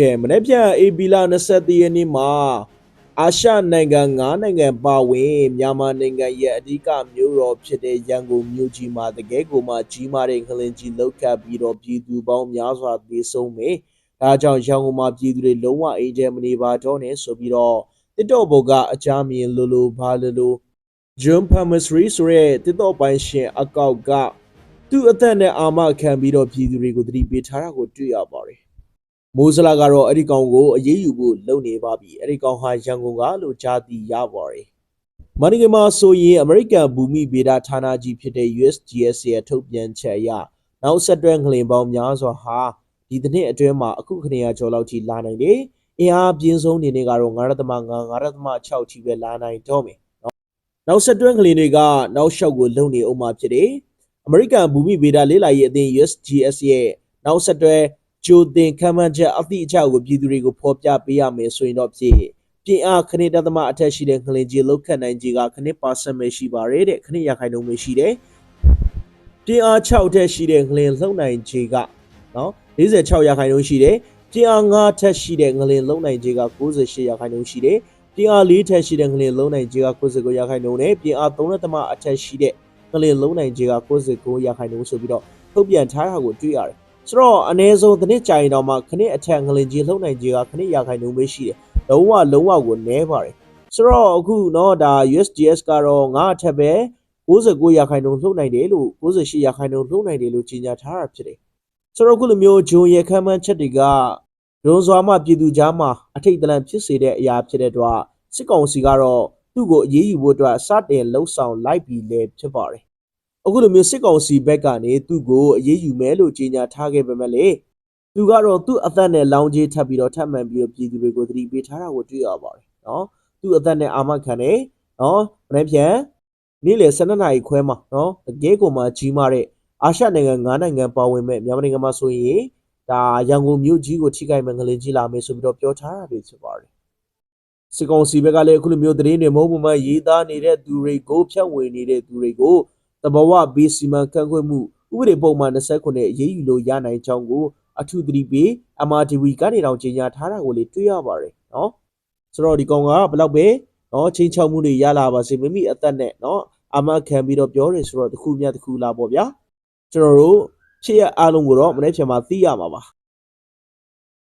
ကဲမနေ့ပြန် AB လ23ရက်နေ့မှာအာရှနိုင်ငံ9နိုင်ငံပါဝင်မြန်မာနိုင်ငံရဲ့အဓိကမြို့တော်ဖြစ်တဲ့ရန်ကုန်မြို့ကြီးမှာတကယ်ကိုမှကြီးမားတဲ့ငလင်ကြီးလောက်ကပ်ပြီးတော့ပြည်သူပေါင်းများစွာသေဆုံးမယ်။ဒါကြောင့်ရန်ကုန်မှာပြည်သူတွေလုံးဝအိမ်ထဲမနေပါတော့နဲ့ဆိုပြီးတော့တစ်တော့ဘောကအကြမ်းမြင်လိုလိုဘာလိုလို John Pamesri ဆိုရဲတစ်တော့ပိုင်းရှင်အကောက်ကသူ့အသက်နဲ့အာမခံပြီးတော့ပြည်သူတွေကိုသတိပေးထားတာကိုတွေ့ရပါတယ်။ မိုးစလာကတော့အဲ့ဒီကောင်ကိုအရေးယူဖို့လုပ်နေပါပြီအဲ့ဒီကောင်ဟာရန်ကုန်ကလို့ကြားသိရပါတယ်မန္တလေးမှာဆိုရင်အမေရိကန်ဘူမိဗေဒဌာနကြီးဖြစ်တဲ့ USGS ရဲ့ထုတ်ပြန်ချက်အရနောက်ဆက်တွဲငလင်ပေါင်းများစွာဟာဒီတစ်နှစ်အတွင်းမှာအခုခဏရကျော်လောက်ထိလာနိုင်တယ်အင်အားပြင်းဆုံးနေနေကတော့9.5 9.6ထိပဲလာနိုင်တော့မယ်နော်နောက်ဆက်တွဲငလင်တွေကနောက်လျှောက်ကိုလုံနေအောင်မှာဖြစ်တယ်အမေရိကန်ဘူမိဗေဒလေးလာရေးအသင်း USGS ရဲ့နောက်ဆက်တွဲ ကြိုတင်ခံမှန်းချက်အသည့်အကျကိုပြည်သူတွေကိုဖော်ပြပေးရမယ်ဆိုရင်တော့ဖြင့်ပြင်အားခဏတသမအထက်ရှိတဲ့ငလင်ကြီးလောက်ခတ်နိုင်ကြီးကခဏပါဆက်ပဲရှိပါတယ်တဲ့ခဏရခိုင်နှုန်းပဲရှိတယ်ပြင်အား6အထက်ရှိတဲ့ငလင်လုံနိုင်ကြီးကနော်46ရခိုင်နှုန်းရှိတယ်ပြင်အား9အထက်ရှိတဲ့ငလင်လုံနိုင်ကြီးက98ရခိုင်နှုန်းရှိတယ်ပြင်အား4ထက်ရှိတဲ့ငလင်လုံနိုင်ကြီးက99ရခိုင်နှုန်းနဲ့ပြင်အား3သမအထက်ရှိတဲ့ငလင်လုံနိုင်ကြီးက99ရခိုင်နှုန်းဆိုပြီးတော့ထုတ်ပြန်ထားတာကိုတွေ့ရတယ် ဆိုတော့အ ਨੇ ဆုံးတစ်နှစ်ကြာရင်တော့မှခနစ်အထက်ငလင်ကြီးလှုပ်နိုင်ကြီးကခနစ်ရာခိုင်နှုန်းပဲရှိတယ်လုံးဝလုံးဝကိုနည်းပါတယ်ဆိုတော့အခုတော့ဒါ USDS ကတော့ငါအထက်ပဲ69ရာခိုင်နှုန်းလှုပ်နိုင်တယ်လို့68ရာခိုင်နှုန်းလှုပ်နိုင်တယ်လို့ကြေညာထားတာဖြစ်တယ်ဆိုတော့အခုလိုမျိုးဂျုံရခမ်းမှန်းချက်တွေကရုံစွာမှပြည်သူကြားမှာအထိတ်တလန့်ဖြစ်စေတဲ့အရာဖြစ်တဲ့အတွက်စစ်ကောင်စီကတော့သူ့ကိုအေးအေးယူဖို့အတွက်စတင်လှုပ်ဆောင်လိုက်ပြီလေဖြစ်ပါတယ် အခုလိုမျိုးစစ်ကောင်စီဘက်ကနေသူ့ကိုအရေးယူမယ်လို့ကြေညာထားခဲ့ပေမဲ့လေသူကတော့သူ့အသက်နဲ့လောင်းကြီးထပ်ပြီးတော့ထပ်မှန်ပြီးတော့ပြည်သူတွေကိုသတိပေးထားတာကိုတွေ့ရပါတယ်နော်သူ့အသက်နဲ့အာမခံတယ်နော်မနေ့ပြန်နေ့လယ်12နာရီခွဲမှာနော်တကယ်ကိုမှကြီးမားတဲ့အာရှနိုင်ငံ9နိုင်ငံပါဝင်မဲ့မြန်မာနိုင်ငံမှာဆိုရင်ဒါရန်ကုန်မြို့ကြီးကိုထိခိုက်မဲ့ငလင်ကြီးလာမယ်ဆိုပြီးတော့ပြောထားတာပဲဖြစ်ပါတယ်စစ်ကောင်စီဘက်ကလည်းအခုလိုမျိုးသတင်းတွေမဟုတ်ဘူးမှရေးသားနေတဲ့သူတွေကိုဖြတ်ဝေနေတဲ့သူတွေကို တဘဝဘေးစီမံခန့်ခွဲမှုဥပဒေပုံမှန်29အရေးယူလို့ရနိုင်ကြောင်းကိုအထူးသတိပေး MRTV ကနေတောင်ကြေညာထားတာကိုလေတွေ့ရပါတယ်နော်ဆိုတော့ဒီကောင်ကဘယ်လောက်ပဲနော်ချင်းချောက်မှုတွေရလာပါစေမိမိအသက်နဲ့နော်အမခံပြီးတော့ပြောတယ်ဆိုတော့တစ်ခုမြတ်တစ်ခုလာပေါ့ဗျာကျွန်တော်တို့ဖြစ်ရအားလုံးကိုတော့မနေ့ဖြန်မှာသိရမှာပါ